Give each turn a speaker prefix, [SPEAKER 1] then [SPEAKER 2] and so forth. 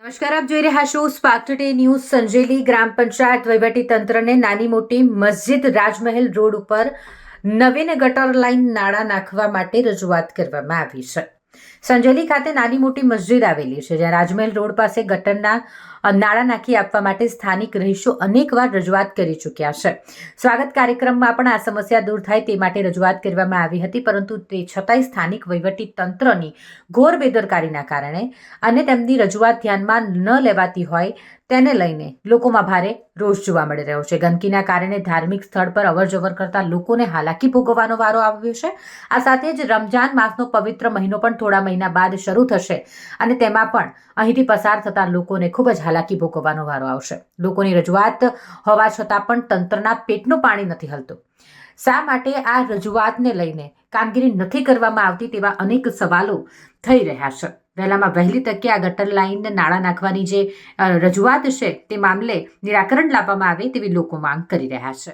[SPEAKER 1] નમસ્કાર, આપ જોઈ રહ્યા છો સ્પાર્ક ન્યૂઝ. સંજેલી ગ્રામ પંચાયત વહીવટી તંત્રને નાની મોટી મસ્જિદ રાજમહેલ રોડ ઉપર નવીન ગટર લાઇન નાળા નાખવા માટે રજૂઆત કરવામાં આવી છે. સંજેલી ખાતે નાની મોટી મસ્જિદ આવેલી છે, જ્યાં રાજમહેલ રોડ પાસે ગટરના નાળા નાખી આપવા માટે સ્થાનિક રહીશો અનેકવાર રજૂઆત કરી ચૂક્યા છે. સ્વાગત કાર્યક્રમમાં પણ આ સમસ્યા દૂર થાય તે માટે રજૂઆત કરવામાં આવી હતી, પરંતુ તે છતાંય સ્થાનિક વહીવટી તંત્રની ઘોર બેદરકારીના કારણે અને તેમની રજૂઆત ધ્યાનમાં ન લેવાતી હોય તેને લઈને લોકોમાં ભારે રોષ જોવા મળી રહ્યો છે. ગંદકીના કારણે ધાર્મિક સ્થળ પર અવરજવર કરતા લોકોને હાલાકી ભોગવવાનો વારો આવ્યો છે. આ સાથે જ રમજાન માસનો પવિત્ર મહિનો પણ થોડા મહિના બાદ શરૂ થશે અને તેમાં પણ અહીંથી પસાર થતા લોકોને ખૂબ જ હાલાકી ભોગવવાનો વારો આવશે. લોકોની રજૂઆત હોવા છતાં પણ તંત્રના પેટનું પાણી નથી હલતું. શા માટે આ રજૂઆતને લઈને કામગીરી નથી કરવામાં આવતી તેવા અનેક સવાલો થઈ રહ્યા છે. વહેલામાં વહેલી તકે આ ગટર લાઇનને નાણાં નાખવાની જે રજૂઆત છે તે મામલે નિરાકરણ લાવવામાં આવે તેવી લોકો માંગ કરી રહ્યા છે.